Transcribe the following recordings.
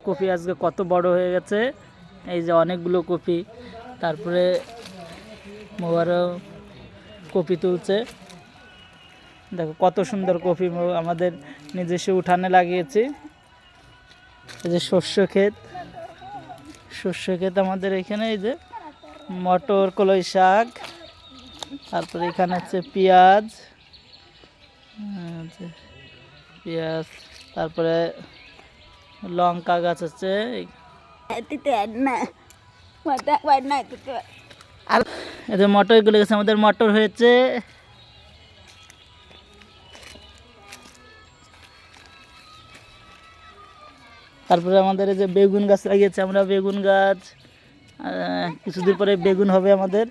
Copy আজকে কত বড় হয়ে গেছে। এই যে অনেকগুলো কপি তারপরে মোবারও কপি তুলছে। দেখো কত সুন্দর কপি আমাদের নিজস্ব উঠানে লাগিয়েছি। এই যে শস্য ক্ষেত। শস্য ক্ষেত আমাদের এখানে এই যে মটর, কলই শাক। তারপরে এখানে হচ্ছে পেঁয়াজ। পেঁয়াজ। তারপরে লঙ্কা গাছ আছে। আর এদের মটরগুলো গেছে আমাদের মটর হয়েছে। তারপরে আমাদের এই যে বেগুন গাছ লাগিয়েছে আমরা বেগুন গাছ। কিছুদিন পরে বেগুন হবে আমাদের।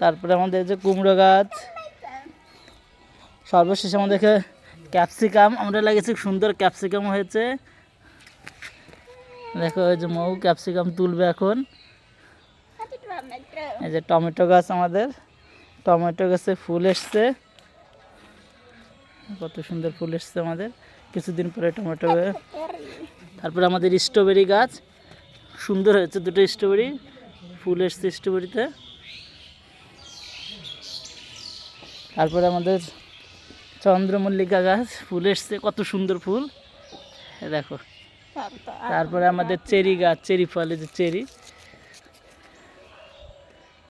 তারপরে আমাদের যে কুমড়ো গাছ। সর্বশেষ আমাদেরকে ক্যাপসিকাম, আমরা লাগিয়েছি সুন্দর ক্যাপসিকাম হয়েছে। দেখো ওই যে মৌ ক্যাপসিকাম তুলবে এখন। এই যে টমেটো গাছ আমাদের। টমেটো গাছে ফুল এসছে। কত সুন্দর ফুল এসছে আমাদের। কিছুদিন পরে টমেটো। তারপরে আমাদের স্ট্রবেরি গাছ। সুন্দর হয়েছে দুটো স্ট্রবেরি। ফুল এসছে স্ট্রবেরিতে। তারপরে আমাদের চন্দ্রমল্লিকা গাছ ফুল এসছে কত সুন্দর ফুল। দেখো তারপরে আমাদের চেরি গাছ চেরি ফলে যে চেরি।